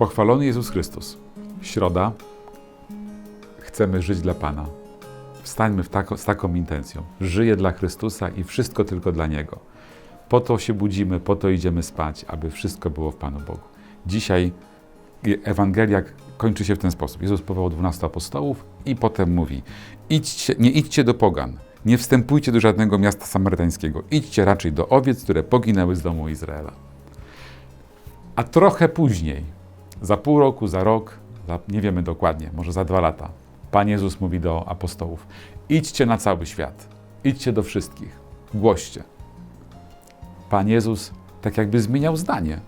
Pochwalony Jezus Chrystus. Środa. Chcemy żyć dla Pana. Wstańmy tako, z taką intencją. Żyję dla Chrystusa i wszystko tylko dla Niego. Po to się budzimy, po to idziemy spać, aby wszystko było w Panu Bogu. Dzisiaj Ewangelia kończy się w ten sposób. Jezus powołał 12 apostołów i potem mówi: idźcie, nie idźcie do pogan, nie wstępujcie do żadnego miasta samarytańskiego, idźcie raczej do owiec, które poginęły z domu Izraela. A trochę później, za pół roku, za rok, za, nie wiemy dokładnie, może za dwa lata, Pan Jezus mówi do apostołów: idźcie na cały świat, idźcie do wszystkich, głoście. Pan Jezus tak jakby zmieniał zdanie.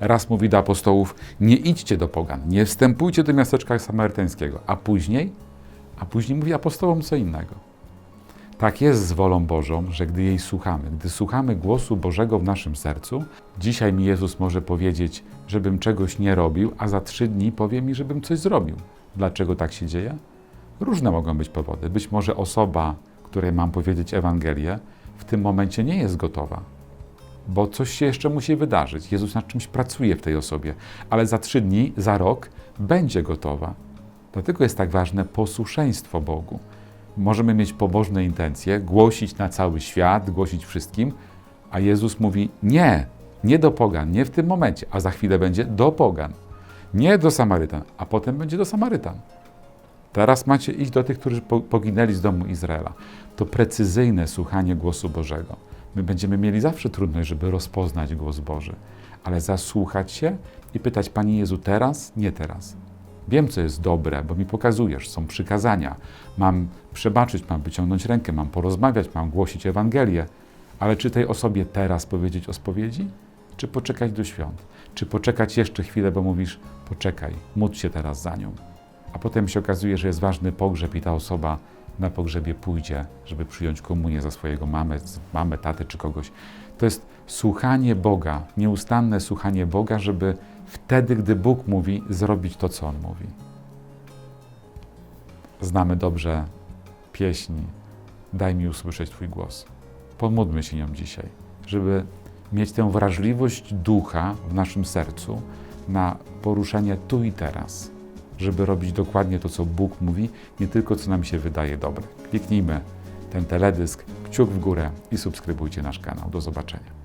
Raz mówi do apostołów: Nie idźcie do pogan, nie wstępujcie do miasteczka samarytańskiego, a później, a później mówi apostołom co innego. Tak jest z wolą Bożą, że gdy jej słuchamy, gdy słuchamy głosu Bożego w naszym sercu, dzisiaj mi Jezus może powiedzieć, żebym czegoś nie robił, a za trzy dni powie mi, żebym coś zrobił. Dlaczego tak się dzieje? Różne mogą być powody. Być może osoba, której mam powiedzieć Ewangelię, w tym momencie nie jest gotowa, bo coś się jeszcze musi wydarzyć. Jezus nad czymś pracuje w tej osobie, ale za trzy dni, za rok będzie gotowa. Dlatego jest tak ważne posłuszeństwo Bogu. Możemy mieć pobożne intencje, głosić na cały świat, głosić wszystkim, a Jezus mówi: Nie, nie do Pogan, nie w tym momencie, a za chwilę będzie do Pogan. Nie do Samarytan, a potem będzie do Samarytan. Teraz macie iść do tych, którzy poginęli z domu Izraela. To precyzyjne słuchanie głosu Bożego. My będziemy mieli zawsze trudność, żeby rozpoznać głos Boży, ale zasłuchać się i pytać: Panie Jezu, teraz, nie teraz. Wiem, co jest dobre, bo mi pokazujesz, są przykazania. Mam przebaczyć, mam wyciągnąć rękę, mam porozmawiać, mam głosić Ewangelię. Ale czy tej osobie teraz powiedzieć o spowiedzi? Czy poczekać do świąt? Czy poczekać jeszcze chwilę, bo mówisz, poczekaj, módl się teraz za nią. A potem się okazuje, że jest ważny pogrzeb i ta osoba na pogrzebie pójdzie, żeby przyjąć komunię za swojego mamę, mamę, tatę czy kogoś. To jest słuchanie Boga, nieustanne słuchanie Boga, żeby wtedy, gdy Bóg mówi, zrobić to, co On mówi. Znamy dobrze pieśń Daj mi usłyszeć Twój głos. Pomódlmy się nią dzisiaj, żeby mieć tę wrażliwość ducha w naszym sercu na poruszenie tu i teraz, żeby robić dokładnie to, co Bóg mówi, nie tylko co nam się wydaje dobre. Kliknijmy ten teledysk, kciuk w górę i subskrybujcie nasz kanał. Do zobaczenia.